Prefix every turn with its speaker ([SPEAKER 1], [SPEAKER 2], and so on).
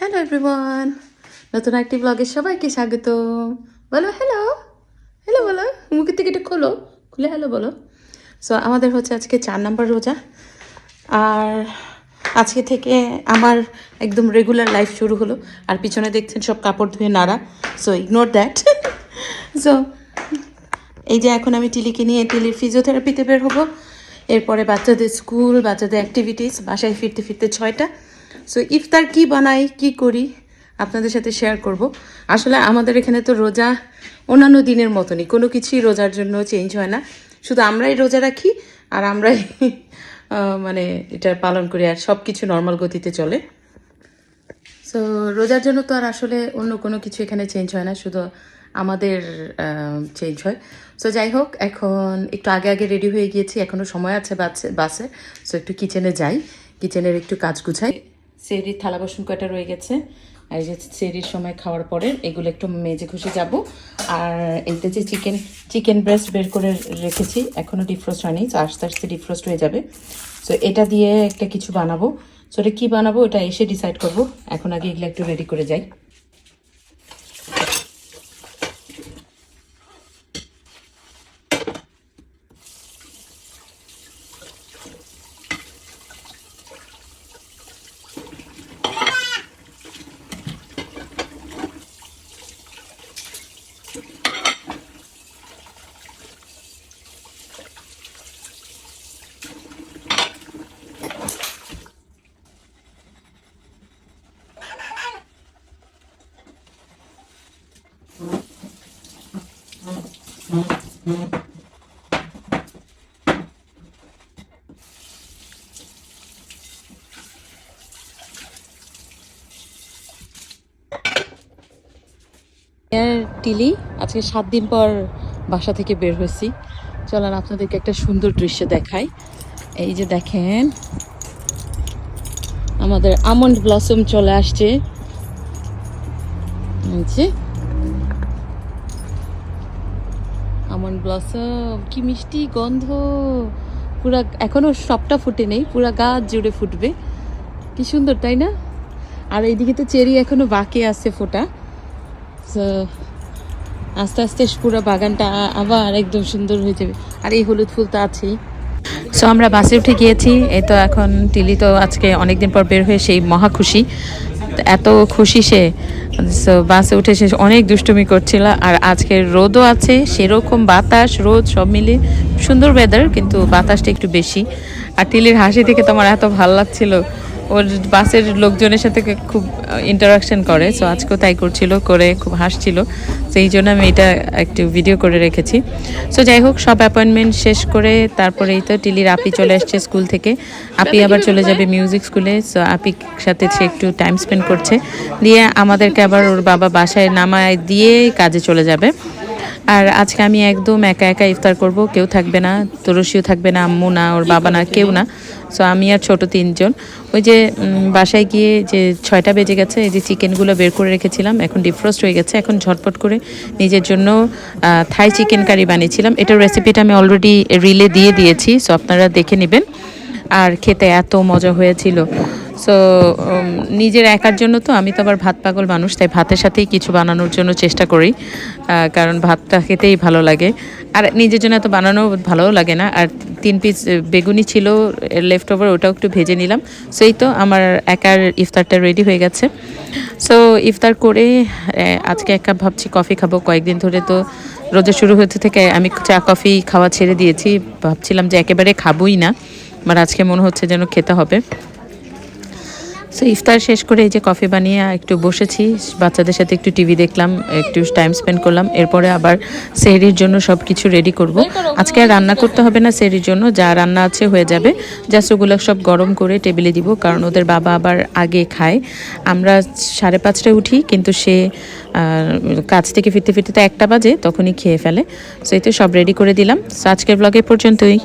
[SPEAKER 1] Hello everyone নতুন একটি ব্লগে সবাইকে স্বাগত বলো হ্যালো হ্যালো বলো। মুখের থেকে একটু খোলো। খুলে হ্যালো বলো। সো আমাদের হচ্ছে আজকে চার নাম্বার রোজা। আর আজকে থেকে আমার একদম রেগুলার লাইফ শুরু হলো। আর পিছনে দেখছেন সব কাপড় ধুয়ে নাড়া। সো ইগনোর দ্যাট সো এই যে এখন আমি টিলিকে নিয়ে টিলির ফিজিওথেরাপিতে বের হব। এরপরে বাচ্চাদের স্কুল বাচ্চাদের অ্যাক্টিভিটিস বাসায় ফিরতে ফিরতে ছয়টা। সো ইফতার কি বানাই, কি করি, আপনাদের সাথে শেয়ার করব। আসলে আমাদের এখানে তো রোজা অন্যান্য দিনের মতনই, কোনো কিছুই রোজার জন্য চেঞ্জ হয় না। শুধু আমরাই রোজা রাখি, আর আমরাই মানে এটা পালন করি, আর সব কিছু নর্মাল গতিতে চলে। সো রোজার জন্য তো আর আসলে অন্য কোনো কিছু এখানে চেঞ্জ হয় না, শুধু আমাদের চেঞ্জ হয়। সো যাই হোক, এখন একটু আগে আগে রেডি হয়ে গিয়েছি এখনও সময় আছে বাসে বাসে। সো একটু কিচেনে যাই কিচেনের একটু কাজ গুছাই। সেরির থালা বাসন কয়টা রয়ে গেছে? আর এই যে সেরির সময় খাওয়ার পরে এগুলো একটু মেজে ঘষে যাব। আর এইতে যে চিকেন চিকেন ব্রেস্ট বের করে রেখেছি এখনও ডিফ্রোস্ট হয়নি, তো আস্তে আস্তে ডিফ্রোস্ট হয়ে যাবে। সো এটা দিয়ে একটা কিছু বানাবো। সো এটা কী বানাবো, এটা এসে ডিসাইড করব। এখন আগে এগুলো একটু রেডি করে যাই। টিলি, আজকে সাত দিন পর বাসা থেকে বের হয়েছি। চলেন আপনাদেরকে একটা সুন্দর দৃশ্য দেখাই। এই যে দেখেন, আমাদের আমন্ড ব্লসম চলে আসছে। আমন্ড ব্লসম কি মিষ্টি গন্ধ। পুরা এখনও সবটা ফুটে নেই পুরা গাছ জুড়ে ফুটবে। কি সুন্দর তাই না? আর এইদিকে তো চেরি এখনও বাকি আছে ফোটা। So, আস্তে আস্তে পুরো বাগানটা আবার একদম সুন্দর হয়ে যাবে। আর এই হলুদ ফুল তো আছেই। সো আমরা বাসে উঠে গিয়েছি এই তো এখন টিলি তো আজকে অনেকদিন পর বের হয়ে সেই মহা খুশি এত খুশি সে। বাসে উঠে সে অনেক দুষ্টুমি করছিল আর আজকে রোদও আছে, সেরকম বাতাস, রোদ সব মিলে সুন্দর ওয়েদার কিন্তু বাতাসটা একটু বেশি। আর টিলির হাসি থেকে তোমার এত ভালো লাগছিল। ওর বাসের লোকজনের সাথে খুব ইন্টারাকশন করে সো আজকেও তাই করছিল, করে খুব হাসছিল। সেই জন্য আমি এটা একটু ভিডিও করে রেখেছি। সো যাই হোক, সব অ্যাপয়েন্টমেন্ট শেষ করে তারপরে এই তো টিলির আপি চলে আসছে স্কুল থেকে। আপি আবার চলে যাবে মিউজিক স্কুলে সো আপির সাথে সে একটু টাইম স্পেন্ড করছে। দিয়ে আমাদেরকে আবার ওর বাবা বাসায় নামায় দিয়ে কাজে চলে যাবে। আর আজকে আমি একদম একা একা ইফতার করব, কেউ থাকবে না, তুলসীও থাকবে না, আম্মু না, ওর বাবা না, কেউ না। সো আমি আর ছোট তিনজন। ওই যে বাসায় গিয়ে যে ছয়টা বেজে গেছে, এই যে চিকেনগুলো বের করে রেখেছিলাম, এখন ডিফ্রোস্ট হয়ে গেছে, এখন ঝটপট করে নিজের জন্য থাই চিকেন কারি বানিয়েছিলাম। এটার রেসিপিটা আমি অলরেডি রিলে দিয়ে দিয়েছি সো আপনারা দেখে নেবেন। আর খেতে এত মজা হয়েছিল। সো নিজের একার জন্য তো আমি তো আবার ভাত পাগল মানুষ, তাই ভাতের সাথেই কিছু বানানোর জন্য চেষ্টা করি কারণ ভাতটা খেতেই ভালো লাগে। আর নিজের জন্য এত বানানো ভালোও লাগে না। আর তিন পিস বেগুনি ছিল লেফট ওভার ওটাও একটু ভেজে নিলাম। সো এই তো আমার একার ইফতারটা রেডি হয়ে গেছে। সো ইফতার করে আজকে এক কাপ ভাবছি কফি খাব। কয়েকদিন ধরে তো রোজা শুরু হতে থেকে আমি চা কফি খাওয়া ছেড়ে দিয়েছি। ভাবছিলাম যে একেবারে খাবোই না, বাট আজকে মনে হচ্ছে যেন খেতে হবে। সো ইফতার শেষ করে এই যে কফি বানিয়ে একটু বসেছি, বাচ্চাদের সাথে একটু টিভি দেখলাম, একটু টাইম স্পেন্ড করলাম, এরপরে আবার সেহরির জন্য সব কিছু রেডি করব। আজকে আর রান্না করতে হবে না সেহরির জন্য, যা রান্না আছে হয়ে যাবে। জাস্ট ওগুলো সব গরম করে টেবিলে দিব, কারণ ওদের বাবা আবার আগে খায়। আমরা সাড়ে পাঁচটায় উঠি, কিন্তু সে কাজ থেকে ফিরতে ফিরতে তো একটা বাজে, তখনই খেয়ে ফেলে। সো এই তো সব রেডি করে দিলাম। সো আজকের ব্লগে পর্যন্তই।